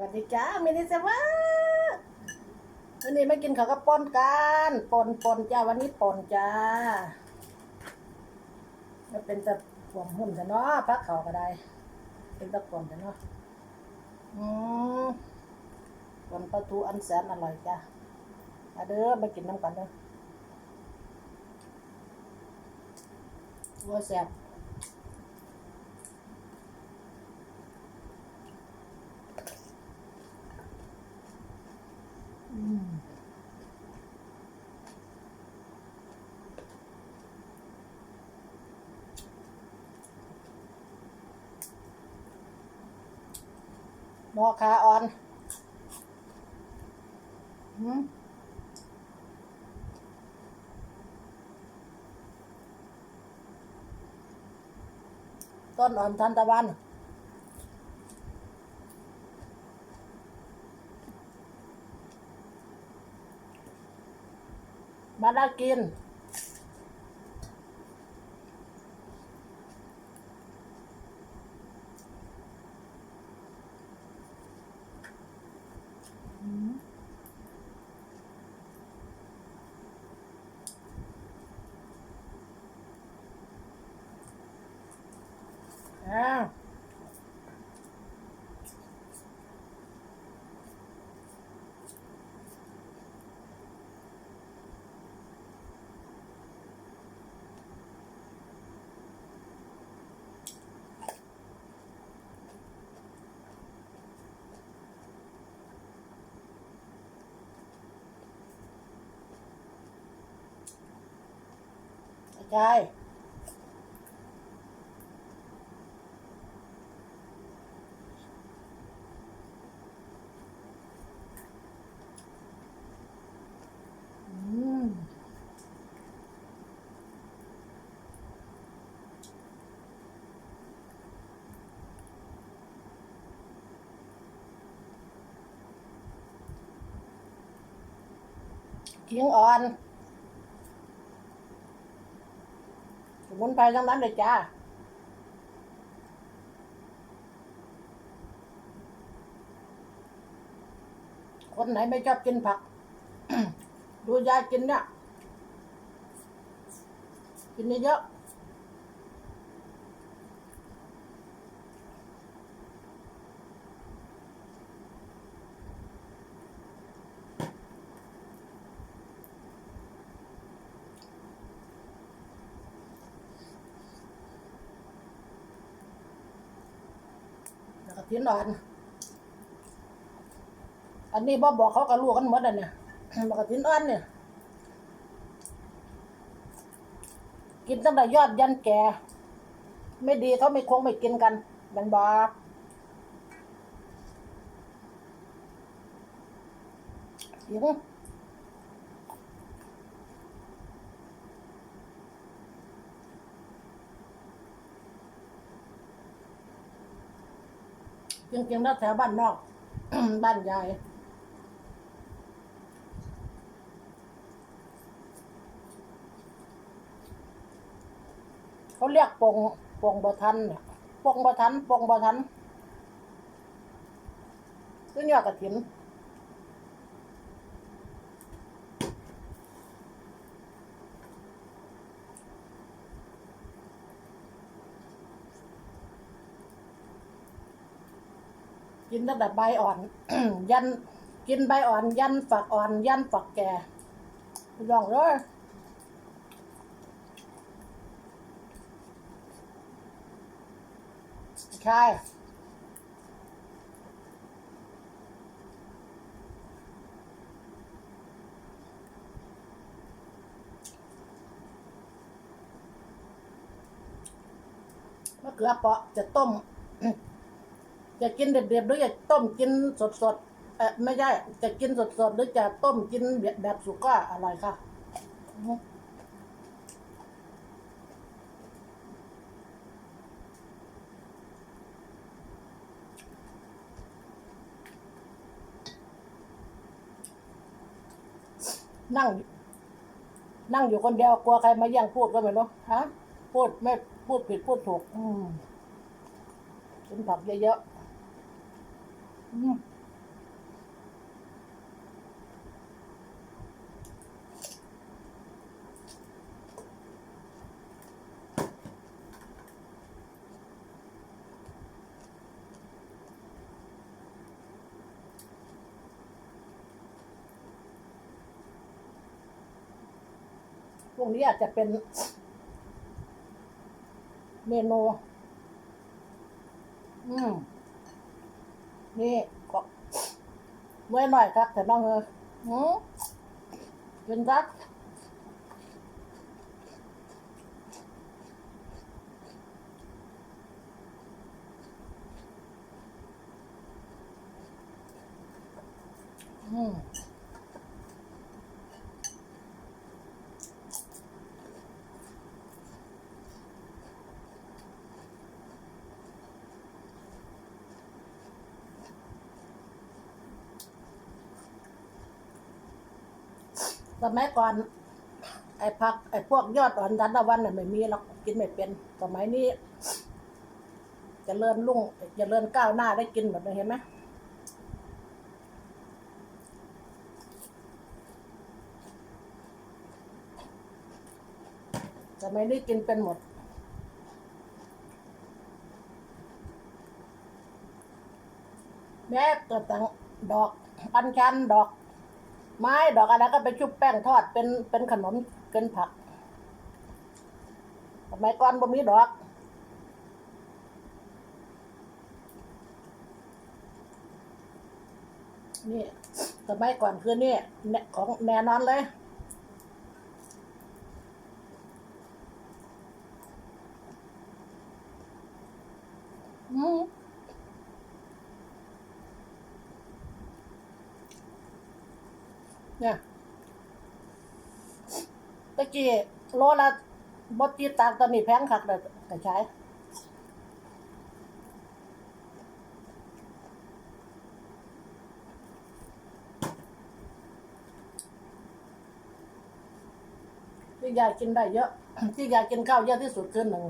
วัสดีจ้ามินิเซวะวันนี้ไม่กินข้าวกับปนกันปนปนจ้าวันนี้ปนจ้าแล้วเป็นตะขวมหุ่นจะเนาะพักเขาก็ได้ เป็นตะขวมจะเนาะอืมปนปลาทูอันแสนอร่อยจ้ามาเด้อมากินน้ำกันเด้อวัวแซ่บ หมอขาอ่อนอืมต้นอ่อนทันตะวันมาได้กิน อ้า เคียงอ่อนสมุนไพรทั้งนั้นเลยจ้าคนไหนไม่ชอบกินผัก ดูยายกินเนี่ย กินเยอะ ๆแล้วก็ทิ้นอน อันนี้บ่บอกเขาก็รู้กันหมดอะเนี่ยแล้วก็ทิ้นอนเนี่ย กินตั้งแต่ยอดยันแก่ ไม่ดีเขาไม่คงไม่กินกัน มันบอกยิง จริงๆแล้วแถวบ้านนอก บ้านยายเขาเรียกปงปงบะทันเนี่ยปงบะทันปงบะทันซึ่งยอดกระถิ่น กินตั้งแต่ใบอ่อน ยันกินใบอ่อน ยันฝักอ่อน ยันฝักแก่ลองเลยใช่มะเขือเปาะจะต้ม จะกินเด็ดๆหรือจะต้มกินสดๆเออไม่ใช่จะกินสดๆหรือจะต้มกินแบบแบบสุกก็อร่อยค่ะนั่ง นั่งอยู่คนเดียวกลัวใครมาแย่งพูดก็ไม่รู้ฮะพูดไม่พูดผิดพูดถูก อืมกินผักเยอะๆ พวกนี้อาจจะเป็นเมนูอืม นี่ก็ไว้หน่อยครับแต่น้องเออหืมเป็นรักอืม สมัยก่อนไอ้ผักไอ้พวกยอดอ่อนดันตะวันน่ะไม่มีหรอกกินไม่เป็น สมัยนี้จะเจริญรุ่งจะเจริญก้าวหน้าได้กินแบบนี้เห็นไหมสมัยนี้กินเป็นหมดแม้กระทั่งดอกอัญชันดอก ไม้ดอกอะไรก็ไปชุบแป้งทอดเป็นเป็นขนมเป็นผักสมัยก่อนบ่มีดอกนี่สมัยก่อนคือนี่ของแน่นอนเลย อืมเนี่ยตะ กี้โลละบดจีตากตอนนี้แพงคักเลยแต่ใช้ที่ยายกินได้เยอะ ที่ยายกินข้าวเยอะที่สุดคือหนึ่ง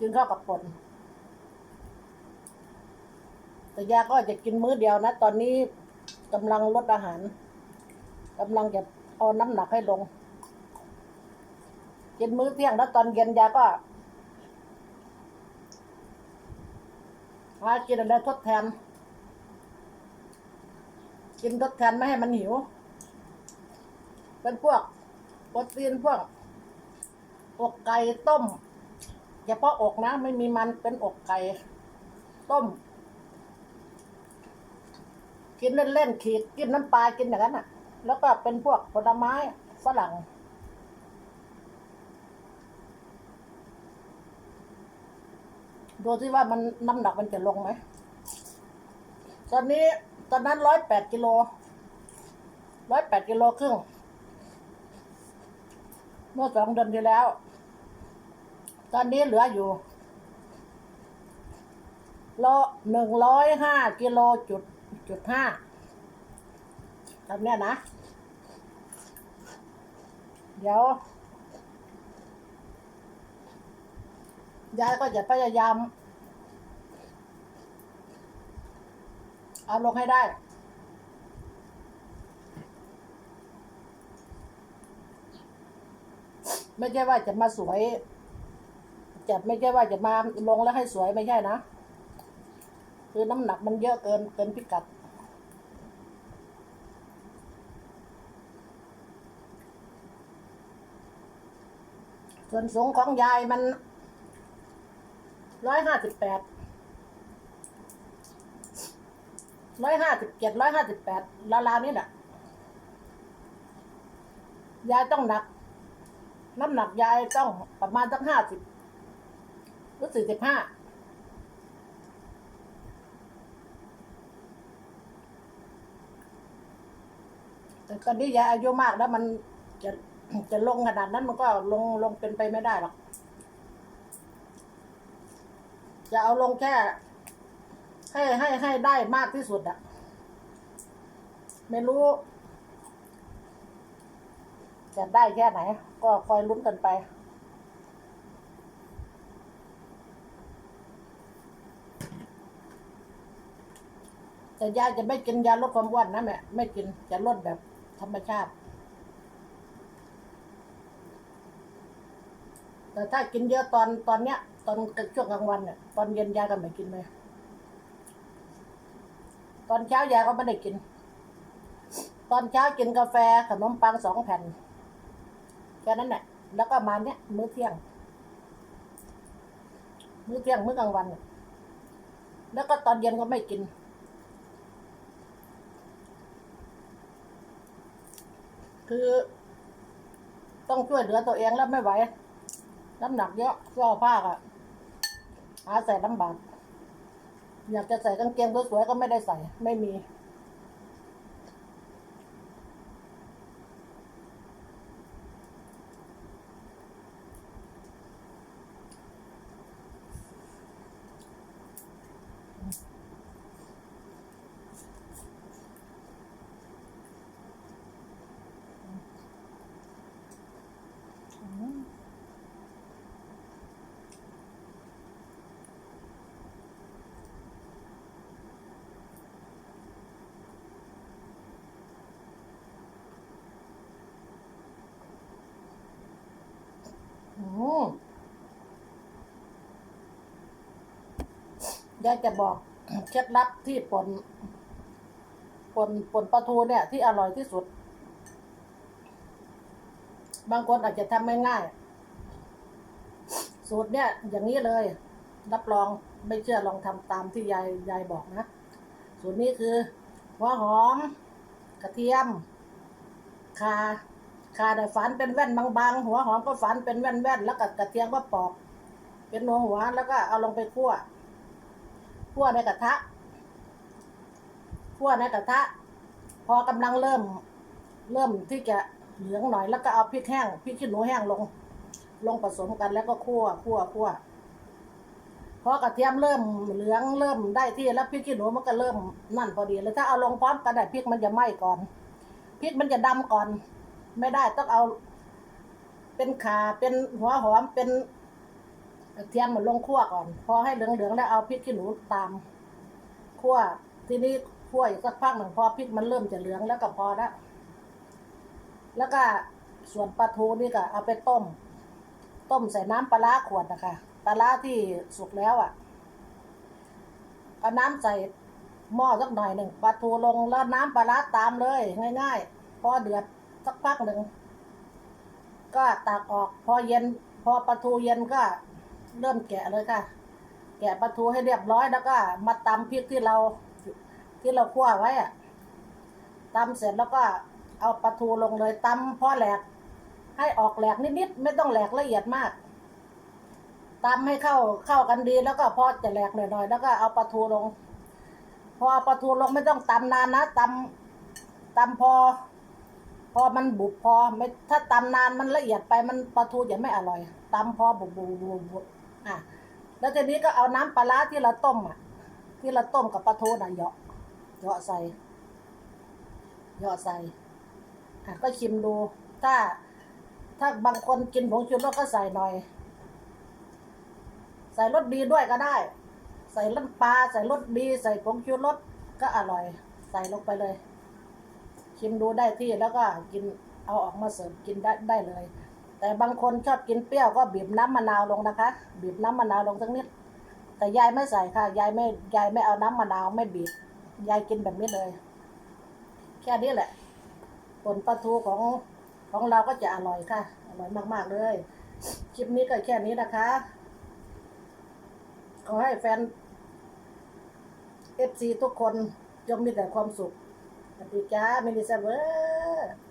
กินข้าวกับป่นแต่ยาก็จะกินมื้อเดียวนะ ตอนนี้กำลังลดอาหารกำลังจะเอาน้ำหนักให้ลง กินมื้อเที่ยงแล้วตอนเย็นยาก็หากินอะไรทดแทน กินทดแทนไม่ให้มันหิว เป็นพวกโปรตีนพวกอกไก่ต้มเฉพาะอกนะไม่มีมันเป็นอกไก่ต้ม กินเล่นๆขีดกินน้ำปลากินอย่างนั้นอะ แล้วก็เป็นพวกผลไม้ฝรั่ง ดูที่ว่ามันน้ำหนักมันจะลงไหม ตอนนี้ตอนนั้นร้อยแปดกิโลร้อยแปดกิโลครึ่ง เมื่อสองเดือนที่แล้ว ตอนนี้เหลืออยู่โลหนึ่งร้อยห้ากิโลจุดจุดห้าทำเนี้ยนะ เดี๋ยว ยายก็จะพยายาม เอาลงให้ได้ ไม่ใช่ว่าจะมาสวย จะไม่ใช่ว่าจะมาลงแล้วให้สวยไม่ใช่นะ คือน้ำหนักมันเยอะเกินเกินพิกัดส่วนสูงของยายมัน ร้อยห้าสิบแปดร้อยห้าสิบเจ็ดร้อยห้าสิบแปดราวๆนี้แหละยายต้องหนัก น้ำหนักยายต้องประมาณตั้งห้าสิบหรือสี่สิบห้าแต่ตอนนี้ยายอายุมากแล้วมันจะจะลงขนาดนั้นมันก็ลงลงเป็นไปไม่ได้หรอก จะเอาลงแค่ ให้ให้ให้ได้มากที่สุดอะไม่รู้ จะได้แค่ไหน ก็คอยลุ้นกันไป แต่ยายจะไม่กินยาลดความอ้วนนะแม่ไม่กินจะลดแบบธรรมชาติ แต่ถ้ากินเยอะตอนตอนเนี้ย ตอนช่วงกลางวันเนี่ยตอนเย็นยายก็ไม่กินเลยตอนเช้ายายก็ไม่ได้กิน ตอนเช้ากินกาแฟขนมปังสองแผ่นแค่นั้นแหละแล้วก็มาเนี้ยมื้อเที่ยง มื้อเที่ยงมื้อกลางวัน แล้วก็ตอนเย็นก็ไม่กิน คือต้องช่วยเหลือตัวเองแล้วไม่ไหว น้ำหนักเยอะเสื้อผ้าอะ หาใส่ลำบาก อยากจะใส่กางเกงสวยๆก็ไม่ได้ใส่ ไม่มี อืมอ ยากจะบอกเคล็ดลับที่ปนปนปนปลาทูเนี่ย ที่อร่อยที่สุด บางคนอาจจะทำไม่ง่าย สูตรเนี่ย อย่างนี้เลย รับรองไม่เชื่อลองทำตามที่ยายยายบอกนะ สูตรนี้คือหัวหอม กระเทียมข่าข่าแต่ยฝันเป็นแว่นบางๆ หัวหอมก็ฝันเป็นแว่นๆ แล้วก็กระเทียมก็ปอก เป็นหัวหัวๆแล้วก็เอาลงไปคั่ว คั่วในกระทะคั่วในกระทะ พอกำลังเริ่ม เริ่มที่จะเหลืองหน่อยแล้วก็เอาพริกแห้งพริกขี้หนูแห้งลง ลงผสมกันแล้วก็คั่วคั่วคั่วพอกระเทียมเริ่มเหลืองเริ่มได้ที่แล้วพริกขี้หนูมันก็เริ่มนั่นพอดีเลยถ้าเอาลงพร้อมกันได้พริกมันจะไหม้ก่อนพริกมันจะดำก่อน ไม่ได้ต้องเอา เป็นขาเป็นหัวหอมเป็น กระเทียมมันลงคั่วก่อน พอให้เหลืองๆแล้วเอาพริกขี้หนูตามคั่วทีนี้คั่วอีกสักพักหนึ่งพอพริกมันเริ่มจะเหลืองแล้วก็พอแล้วแล้วก็ส่วนปลาทูนี่ก็เอาไปต้ม ต้มใส่น้ำปลาร้าขวดนะคะปลาร้าที่สุกแล้วอะเอาน้ำใส่หม้อสักหน่อยหนึ่งปลาทูลงแล้วน้ำปลาร้าตามเลยง่ายๆ พอเดือดสักพักหนึ่งก็ตักออก พอเย็น พอปลาทูเย็นก็ เริ่มแกะเลยค่ะ แกะปลาทูให้เรียบร้อยแล้วก็ มาตำพริกที่เรา ที่เราคั่วไว้อะตำเสร็จแล้วก็เอาปลาทูลงเลยตำพอแหลก ให้ออกแหลกนิดๆไม่ต้องแหลกละเอียดมากตำให้เข้าเข้ากันดีแล้วก็พอจะแหลกหน่อยๆแล้วก็เอาปลาทูลง พอปลาทูลงไม่ต้องตำนานนะตำตำพอ พอมันบุบพอไม่ถ้าตำนานมันละเอียดไปมันปลาทูจะไม่อร่อยตำพอบุบบุบบุบ อะแล้วทีนี้ก็เอาน้ำปลาร้าที่เราต้มอะ ที่เราต้มกับปลาทูน่ะเหยาะเหยาะใส่เหยาะใส่อะก็ชิมดู ถ้า ถ้าบางคนกินผงชูรสก็ใส่หน่อย ใส่รสดีด้วยก็ได้ ใส่น้ำปลาใส่รสดี ใส่ผงชูรสก็อร่อย ใส่ลงไปเลย ชิมดูได้ที่แล้วก็กินเอาออกมาเสิร์ฟกินได้ได้เลย แต่บางคนชอบกินเปรี้ยวก็บีบน้ำมะนาวลงนะคะ บีบน้ำมะนาวลงสักนิด แต่ยายไม่ใส่ค่ะ ยายไม่ยายไม่เอาน้ำมะนาวไม่บีบ ยายกินแบบนี้เลย แค่นี้แหละผลปลาทูของของเราก็จะอร่อยค่ะ อร่อยมากๆเลย คลิปนี้ก็แค่นี้นะคะ ขอให้แฟนเอฟซีทุกคนจงมีแต่ความสุขสวัสดีจ้ามินิเซเวอร์